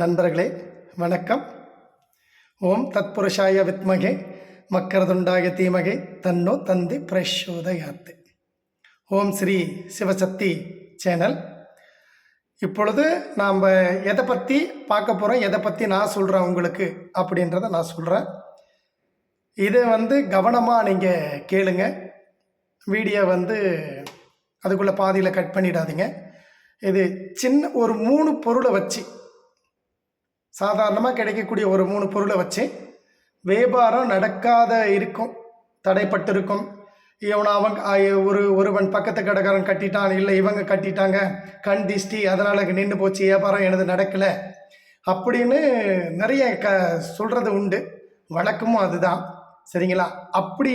நண்பர்களே வணக்கம். ஓம் தத்புருஷாய வித்மகே மக்கரதுண்டாய தீமகே தன்னோ தந்தி பிரசோதயாத்து. ஓம் ஸ்ரீ சிவசக்தி சேனல். இப்பொழுது நாம் எதை பற்றி பார்க்க போகிறோம் எதை பற்றி நான் சொல்கிறேன் உங்களுக்கு அப்படின்றத நான் சொல்கிறேன் இதை வந்து கவனமாக நீங்கள் கேளுங்க. வீடியோ வந்து அதுக்குள்ளே பாதியில் கட் பண்ணிடாதீங்க. இது சின்ன ஒரு மூணு பொருளை வச்சு சாதாரணமாக கிடைக்கக்கூடிய ஒரு மூணு பொருளை வச்சு வியாபாரம் நடக்காத இருக்கும் தடைப்பட்டிருக்கும். இவன் அவன் ஒரு ஒருவன் பக்கத்து கடைக்காரன் கட்டிட்டான் இல்லை இவங்க கட்டிட்டாங்க கண் திஷ்டி அதனால் நின்று போச்சு வியாபாரம் எனது நடக்கலை அப்படின்னு நிறைய க சொல்கிறது உண்டு. வழக்கமும் அதுதான். சரிங்களா? அப்படி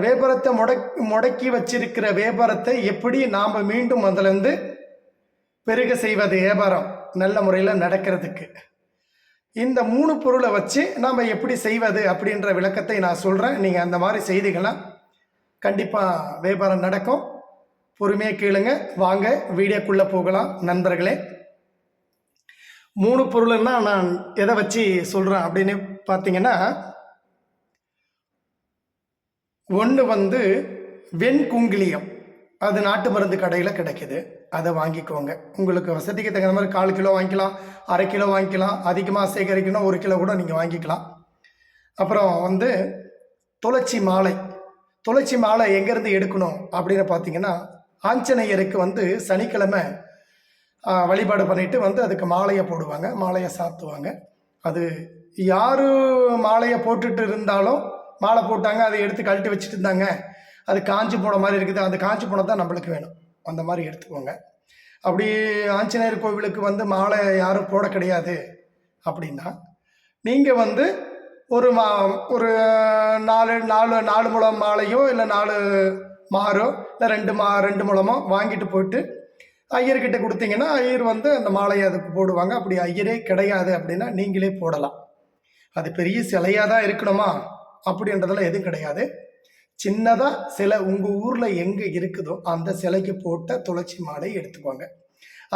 வியாபாரத்தை முடக் முடக்கி வச்சிருக்கிற வியாபாரத்தை எப்படி நாம் மீண்டும் அதுலேருந்து பெருக செய்வது வியாபாரம் நல்ல முறையில் நடக்கிறதுக்கு. இந்த மூணு பொருளை வச்சு நாம் எப்படி செய்வது அப்படின்ற விளக்கத்தை நான் சொல்கிறேன் நீங்கள் அந்த மாதிரி செய்திகளாம் கண்டிப்பாக வியாபாரம் நடக்கும். பொறுமையாக கேளுங்க. வாங்க வீடியோக்குள்ளே போகலாம். நண்பர்களே மூணு பொருள்னா நான் எதை வச்சு சொல்கிறேன் அப்படின்னு பார்த்தீங்கன்னா ஒன்று வந்து வெண்குங்கிலியம். அது நாட்டு மருந்து கடையில் கிடைக்குது. அதை வாங்கிக்கோங்க. உங்களுக்கு வசதிக்கு தகுந்த மாதிரி கால் கிலோ வாங்கிக்கலாம் அரை கிலோ வாங்கிக்கலாம் அதிகமாக சேகரிக்கணும் ஒரு கிலோ கூட நீங்கள் வாங்கிக்கலாம். அப்புறம் வந்து துளசி மாலை. துளசி மாலை எங்கேருந்து எடுக்கணும் அப்படின்னு பார்த்தீங்கன்னா ஆஞ்சநேயருக்கு வந்து சனிக்கிழமை வழிபாடு பண்ணிட்டு வந்து அதுக்கு மாலையை போடுவாங்க மாலையை சாத்துவாங்க. அது யார் மாலையை போட்டுட்டு இருந்தாலும் மாலை போட்டாங்க அதை எடுத்து கழட்டி வச்சுட்டு இருந்தாங்க அது காஞ்சி போன மாதிரி இருக்குது அந்த காஞ்சி போனது தான் நம்மளுக்கு வேணும். அந்த மாதிரி எடுத்துக்கோங்க. அப்படி ஆஞ்சநேயர் கோவிலுக்கு வந்து மாலை யாரும் போட கிடையாது அப்படின்னா நீங்கள் வந்து ஒரு மா ஒரு நாலு நாலு நாலு முழம் மாலையோ இல்லை நாலு மாறோ இல்லை ரெண்டு மா ரெண்டு முழமோ வாங்கிட்டு போயிட்டு ஐயர்கிட்ட கொடுத்தீங்கன்னா ஐயர் வந்து அந்த மாலையை அதுக்கு போடுவாங்க. அப்படி ஐயரே கிடையாது அப்படின்னா நீங்களே போடலாம். அது பெரிய சிலையாக தான் இருக்கணுமா? அப்படின்றதெல்லாம் எதுவும் கிடையாது. சின்னதாக சிலை உங்கள் ஊரில் எங்கே இருக்குதோ அந்த சிலைக்கு போட்ட துளசி மாலை எடுத்துக்கோங்க.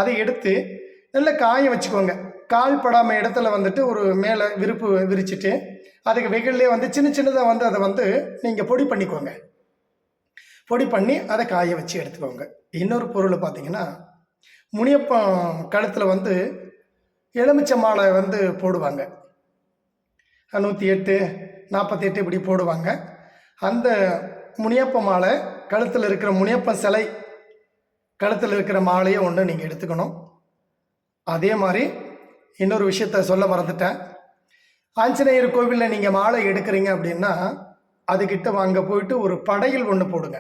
அதை எடுத்து நல்லா காய வச்சுக்கோங்க. கால் படாமல் இடத்துல வந்துட்டு ஒரு மேலே விருப்பு விரிச்சிட்டு அதுக்கு வெயிலே வந்து சின்ன சின்னதாக வந்து அதை வந்து நீங்கள் பொடி பண்ணிக்கோங்க. பொடி பண்ணி அதை காய வச்சு எடுத்துக்கோங்க. இன்னொரு பொருள் பார்த்தீங்கன்னா முனியப்பம் கழுத்தில் வந்து எலுமிச்சை மாலை வந்து போடுவாங்க. நூற்றி எட்டு நாற்பத்தி எட்டு இப்படி போடுவாங்க. அந்த முனியப்ப மாலை கழுத்தில் இருக்கிற முனியப்ப சிலை கழுத்தில் இருக்கிற மாலையை ஒன்று நீங்கள் எடுத்துக்கணும். அதே மாதிரி இன்னொரு விஷயத்த சொல்ல மறந்துட்டேன். ஆஞ்சநேயர் கோவிலில் நீங்கள் மாலை எடுக்கிறீங்க அப்படின்னா அதுக்கிட்ட அங்கே போயிட்டு ஒரு படையல் ஒன்று போடுங்க.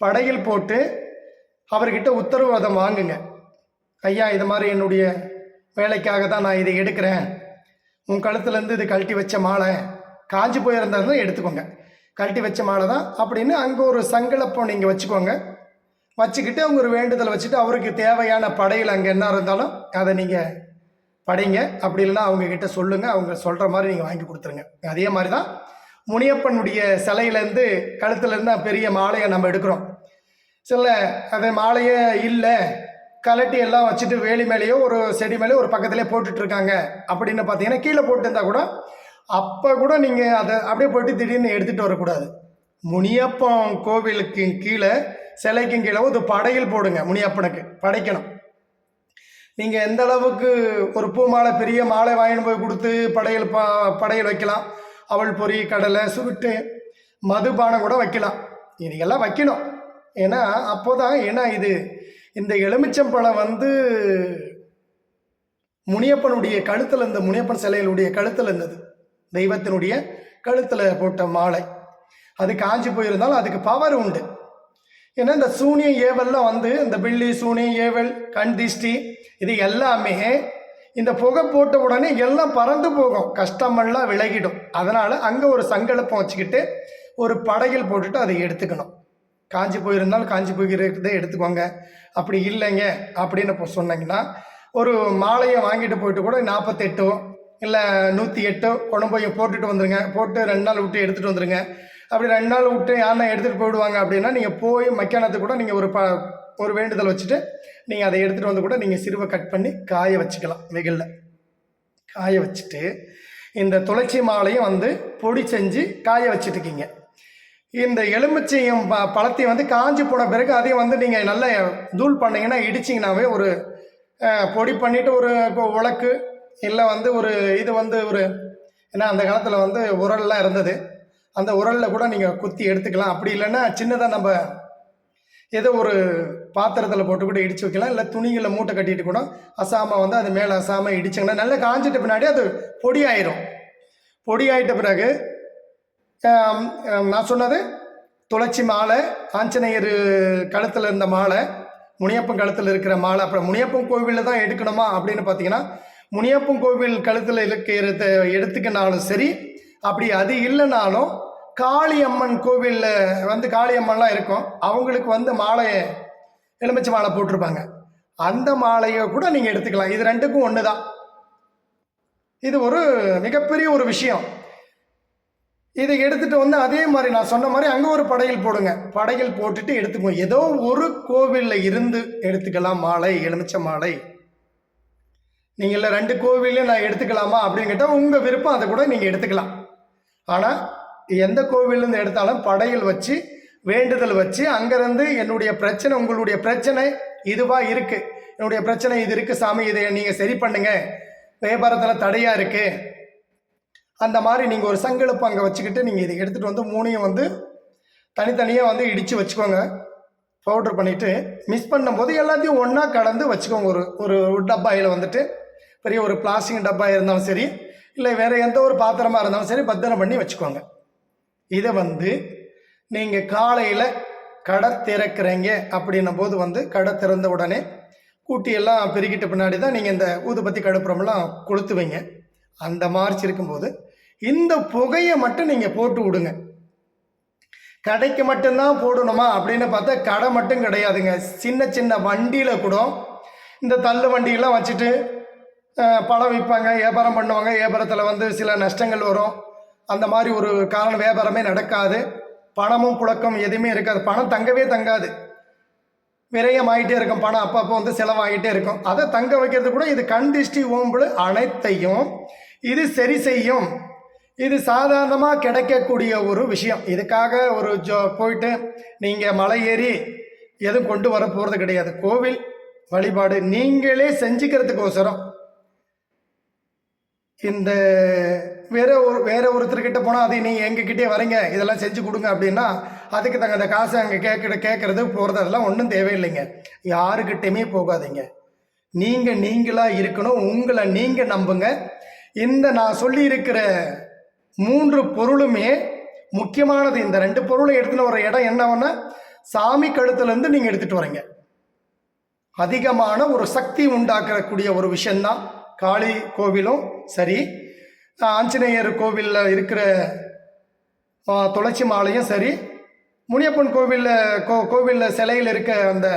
படையல் போட்டு அவர்கிட்ட உத்தரவாதம் வாங்குங்க. ஐயா இது மாதிரி என்னுடைய வேலைக்காக தான் நான் இதை எடுக்கிறேன். உன் கழுத்துலேருந்து இது கழட்டி வச்ச மாலை காஞ்சி போயிருந்தாலும் எடுத்துக்கோங்க. கழட்டி வச்ச மாலை தான் அப்படின்னு அங்கே ஒரு சங்கலப்பம் நீங்கள் வச்சுக்கோங்க. வச்சுக்கிட்டு அவங்க ஒரு வேண்டுதல் வச்சுட்டு அவருக்கு தேவையான படையில் அங்கே என்ன இருந்தாலும் அதை நீங்கள் படைங்க. அப்படி இல்லைன்னா அவங்கக்கிட்ட சொல்லுங்கள் அவங்க சொல்கிற மாதிரி நீங்கள் வாங்கி கொடுத்துருங்க. அதே மாதிரி தான் முனியப்பனுடைய சிலையிலேருந்து கழுத்துலேருந்து பெரிய மாலையை நம்ம எடுக்கிறோம். சில அது மாலையே இல்லை. கலட்டி எல்லாம் வச்சுட்டு வேலி மேலேயோ ஒரு செடி மேலேயோ ஒரு பக்கத்துலேயே போட்டுட்ருக்காங்க அப்படின்னு பார்த்தீங்கன்னா கீழே போட்டுருந்தா கூட அப்போ கூட நீங்கள் அதை அப்படியே போயிட்டு திடீர்னு எடுத்துகிட்டு வரக்கூடாது. முனியப்பன் கோவிலுக்கு கீழே சிலைக்கும் கீழே ஒரு படையல் போடுங்க முனியப்பனுக்கு படைக்கணும். நீங்கள் எந்த அளவுக்கு ஒரு பூ மாலை பெரிய மாலை வாங்கிட்டு போய் கொடுத்து படையல் பா படையல் வைக்கலாம். அவள் பொறி கடலை சுருட்டு மதுபானம் கூட வைக்கலாம். இதையெல்லாம் வைக்கணும். ஏன்னா அப்போதான் ஏன்னா இது? இந்த எலுமிச்சம்பழம் வந்து முனியப்பனுடைய கழுத்தில் இருந்த முனியப்பன் சிலையிலுடைய கழுத்தில் இருந்தது. தெய்வத்தினுடைய கழுத்தில் போட்ட மாலை. அது காஞ்சி போயிருந்தாலும் அதுக்கு பவர் உண்டு. ஏன்னா இந்த சூனியம் ஏவல்லாம் வந்து இந்த பில்லி சூனியம் ஏவல் கண் திஷ்டி இது எல்லாமே இந்த புகை போட்ட உடனே எல்லாம் பறந்து போகும். கஷ்டமெல்லாம் விலகிடும். அதனால் அங்கே ஒரு சங்கலப்பம் வச்சுக்கிட்டு ஒரு படையில் போட்டுட்டு அதை எடுத்துக்கணும். காஞ்சி போயிருந்தாலும் காஞ்சி போயிருக்கிறதே எடுத்துக்கோங்க. அப்படி இல்லைங்க அப்படின்னு இப்போ சொன்னீங்கன்னா ஒரு மாலையை வாங்கிட்டு போயிட்டு கூட நாற்பத்தெட்டோ இல்லை நூற்றி எட்டோ கொண்டு போய் போட்டுட்டு வந்துடுங்க போட்டு ரெண்டு நாள் விட்டு எடுத்துகிட்டு வந்துடுங்க அப்படி ரெண்டு நாள் விட்டு யாருன்னா எடுத்துகிட்டு போயிடுவாங்க அப்படின்னா நீங்கள் போய் மக்கானத்துக்கு கூட நீங்கள் ஒரு ப ஒரு வேண்டுதல் வச்சுட்டு நீங்கள் அதை எடுத்துகிட்டு வந்து கூட நீங்கள் சிறுவை கட் பண்ணி காய வச்சுக்கலாம். வெயிலில். காய வச்சுட்டு இந்த துளசி மாலையும் வந்து பொடி செஞ்சு காய வச்சுட்டுருக்கீங்க இந்த எலுமிச்சையும் ப பழத்தையும் வந்து காஞ்சி போன பிறகு அதையும் வந்து நீங்கள் நல்லா தூள் பண்ணிங்கன்னா இடிச்சிங்கனாவே ஒரு பொடி பண்ணிவிட்டு ஒரு இப்போ உலக்கு இல்லை வந்து ஒரு இது வந்து ஒரு ஏன்னா அந்த காலத்தில் வந்து உரல்லாம் இருந்தது. அந்த உரலில் கூட நீங்கள் குத்தி எடுத்துக்கலாம். அப்படி இல்லைன்னா சின்னதாக நம்ம ஏதோ ஒரு பாத்திரத்தில் போட்டு கூட இடிச்சு வைக்கலாம். இல்லை துணிகளை மூட்டை கட்டிட்டு கூட அசாமல் வந்து அது மேலே அசாமல் இடிச்சிங்கன்னா நல்லா காஞ்சிட்ட பின்னாடி அது பொடி ஆயிரும். பொடி ஆயிட்ட பிறகு நான் சொன்னது துளசி மாலை ஆஞ்சநேயர் கழுத்தில் இருந்த மாலை முனியப்பன் கழுத்தில் இருக்கிற மாலை அப்புறம் முனியப்பன் கோவிலில் தான் எடுக்கணுமா அப்படின்னு பார்த்தீங்கன்னா முனியப்பன் கோவில் கழுத்தில் இருக்கிறத எடுத்துக்கினாலும் சரி அப்படி அது இல்லைனாலும் காளியம்மன் கோவிலில் வந்து காளியம்மன்லாம் இருக்கும். அவங்களுக்கு வந்து மாலை எலுமிச்சை மாலை போட்டிருப்பாங்க. அந்த மாலையை கூட நீங்கள் எடுத்துக்கலாம். இது ரெண்டுக்கும் ஒன்று தான் இது ஒரு மிகப்பெரிய ஒரு விஷயம். இதை எடுத்துகிட்டு வந்து அதே மாதிரி நான் சொன்ன மாதிரி அங்கே ஒரு படையல் போடுங்க. படையல் போட்டுட்டு எடுத்துக்கோ. ஏதோ ஒரு கோவிலில் இருந்து எடுத்துக்கலாம். மாலை எலுமிச்சை மாலை. நீங்கள் இல்லை ரெண்டு கோவிலையும் நான் எடுத்துக்கலாமா அப்படின்னு கேட்டால் உங்கள் விருப்பம் அதை கூட நீங்கள் எடுத்துக்கலாம். ஆனால் எந்த கோவில்லேருந்து எடுத்தாலும் படையல் வச்சு வேண்டுதல் வச்சு அங்கேருந்து என்னுடைய பிரச்சனை உங்களுடைய பிரச்சனை இதுவாக இருக்குது என்னுடைய பிரச்சனை இது இருக்குது சாமி இதை நீங்கள் சரி பண்ணுங்க. வியாபாரத்தில் தடையாக இருக்குது அந்த மாதிரி நீங்கள் ஒரு சங்கெழுப்பு அங்கே வச்சுக்கிட்டு நீங்கள் இதை எடுத்துகிட்டு வந்து மூணையும் வந்து தனித்தனியாக வந்து இடித்து வச்சுக்கோங்க. பவுட்ரு பண்ணிவிட்டு மிஸ் பண்ணும்போது எல்லாத்தையும் ஒன்றா கலந்து வச்சுக்கோங்க. ஒரு ஒரு டப்பாயில் வந்துட்டு. பெரிய ஒரு பிளாஸ்டிக் டப்பா இருந்தாலும் சரி இல்லை வேறு எந்த ஒரு பாத்திரமாக இருந்தாலும் சரி பத்திரம் பண்ணி வச்சுக்கோங்க. இதை வந்து நீங்கள் காலையில் கடை திறக்கிறீங்க அப்படின்னும் போது வந்து கடை திறந்த உடனே கூட்டியெல்லாம் பெருகிட்ட பின்னாடி தான் நீங்கள் இந்த ஊதுபத்தி கடுப்புறமெல்லாம் கொளுத்துவீங்க. அந்த மார்ச் இருக்கும்போது இந்த புகையை மட்டும் நீங்கள் போட்டு விடுங்க. கடைக்கு மட்டும்தான் போடணுமா அப்படின்னு பார்த்தா கடை மட்டும் கிடையாதுங்க. சின்ன சின்ன வண்டியில் கூட இந்த தள்ளு வண்டியெல்லாம் வச்சுட்டு பழம் விற்பாங்க வியாபாரம் பண்ணுவாங்க. வியாபாரத்தில் வந்து சில நஷ்டங்கள் வரும். அந்த மாதிரி ஒரு காரணம் வியாபாரமே நடக்காது. பணமும் புழக்கம் எதுவுமே இருக்காது. பணம் தங்கவே தங்காது. விரயம் ஆகிட்டே இருக்கும். பணம் அப்பப்போ வந்து செலவாகிட்டே இருக்கும். அதை தங்க வைக்கிறது கூட இது கண் திருஷ்டி ஓம்புல அனைத்தையும் இது சரி செய்யும். இது சாதாரணமாக கிடைக்கக்கூடிய ஒரு விஷயம். இதுக்காக ஒரு ஜோ போயிட்டு நீங்கள் மலை ஏறி எதுவும் கொண்டு வர போகிறது கிடையாது. கோவில் வழிபாடு நீங்களே செஞ்சுக்கிறதுக்கோசரம். இந்த வேற ஒரு வேற ஒருத்தர்கிட்ட போனால் அதை நீங்கள் எங்ககிட்டே வரீங்க இதெல்லாம் செஞ்சு கொடுங்க அப்படின்னா அதுக்கு தகுந்த காசை அங்கே கேட்குற கேட்குறது போகிறது அதெல்லாம் ஒன்றும் தேவையில்லைங்க. யாருக்கிட்டையுமே போகாதீங்க. நீங்கள் நீங்களாக இருக்கணும் உங்களை நீங்கள் நம்புங்க. இந்த நான் சொல்லியிருக்கிற மூன்று பொருளுமே முக்கியமானது. இந்த ரெண்டு பொருளை எடுத்துன்னு வர இடம் என்னவென்னா சாமி கழுத்துலேருந்து நீங்கள் எடுத்துகிட்டு வரீங்க. அதிகமான ஒரு சக்தி உண்டாக்கக்கூடிய ஒரு விஷயந்தான் காளி கோவிலும் சரி ஆஞ்சநேயர் கோவிலில் இருக்கிற துளசி மாலையும் சரி முனியப்பன் கோவிலில் கோ கோவிலில் சிலையில் இருக்க அந்த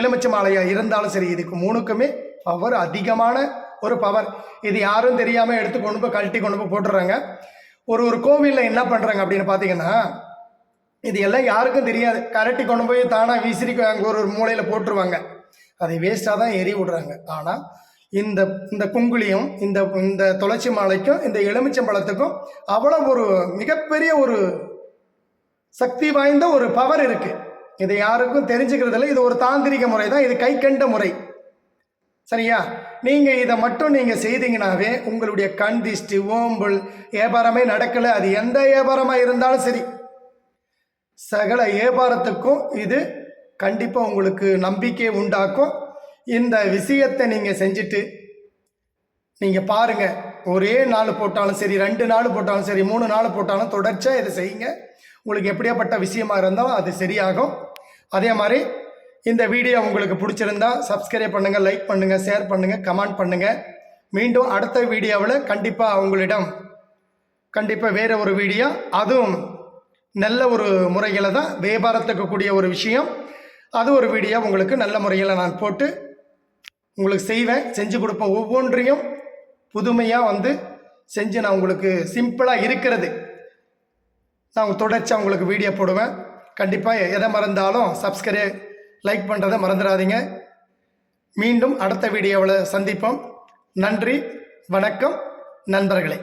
எலுமிச்சை மாலையாக இருந்தாலும் சரி இதுக்கு மூணுக்குமே பவர் அதிகமான ஒரு பவர் இது யாரும் தெரியாமல் எடுத்து கொண்டு போய் கழட்டி கொண்டு போய் போட்டுடுறாங்க ஒரு ஒரு கோவிலில் என்ன பண்ணுறாங்க அப்படின்னு பார்த்தீங்கன்னா இது எல்லாம் யாருக்கும் தெரியாது. கரட்டி கொண்டு போய் தானாக வீசிரிக்கு அங்கே ஒரு ஒரு மூலையில் போட்டுருவாங்க. அதை வேஸ்ட்டாக தான் எரி விடுறாங்க. ஆனால் இந்த இந்த குங்குலியும் இந்த இந்த துளசி மாலைக்கும் இந்த எலுமிச்சம்பழத்துக்கும் அவ்வளோ ஒரு மிகப்பெரிய ஒரு சக்தி வாய்ந்த ஒரு பவர் இருக்கு. இதை யாருக்கும் தெரிஞ்சுக்கிறதில்ல இது ஒரு தாந்திரிக முறை தான். இது கை கண்ட முறை. சரியா? நீங்கள் இதை மட்டும் நீங்கள் செய்தீங்கனாவே உங்களுடைய கண் திஷ்டி ஓம்பல் வியாபாரமே நடக்கலை. அது எந்த வியாபாரமாக இருந்தாலும் சரி. சகல வியாபாரத்துக்கும் இது கண்டிப்பாக உங்களுக்கு நம்பிக்கை உண்டாக்கும். இந்த விஷயத்தை நீங்கள் செஞ்சுட்டு நீங்கள் பாருங்கள் ஒரே நாள் போட்டாலும் சரி ரெண்டு நாள் போட்டாலும் சரி மூணு நாள் போட்டாலும் தொடர்ச்சியாக இதை செய்யுங்க. உங்களுக்கு எப்படியாப்பட்ட விஷயமா இருந்தாலும் அது சரியாகும். அதே மாதிரி இந்த வீடியோ உங்களுக்கு பிடிச்சிருந்தா சப்ஸ்கிரைப் பண்ணுங்கள் லைக் பண்ணுங்கள் ஷேர் பண்ணுங்கள் கமெண்ட் பண்ணுங்கள் மீண்டும் அடுத்த வீடியோவில் கண்டிப்பாக உங்களிடம் கண்டிப்பாக வேறு ஒரு வீடியோ. அதுவும் நல்ல ஒரு முறையில் தான் வியாபாரத்துக்கு கூடிய ஒரு விஷயம். அது ஒரு வீடியோ உங்களுக்கு நல்ல முறையில் நான் போட்டு உங்களுக்கு செய்வேன் செஞ்சு கொடுப்பேன். ஒவ்வொன்றையும் புதுமையாக வந்து செஞ்சு நான் உங்களுக்கு சிம்பிளாக இருக்கிறது. நான் தொடர்ச்சியாக உங்களுக்கு வீடியோ போடுவேன். கண்டிப்பாக எதை மறந்தாலும் சப்ஸ்கிரைப் லைக் பண்ணுறதை மறந்துடாதீங்க. மீண்டும் அடுத்த வீடியோவில் சந்திப்போம். நன்றி வணக்கம் நண்பர்களே.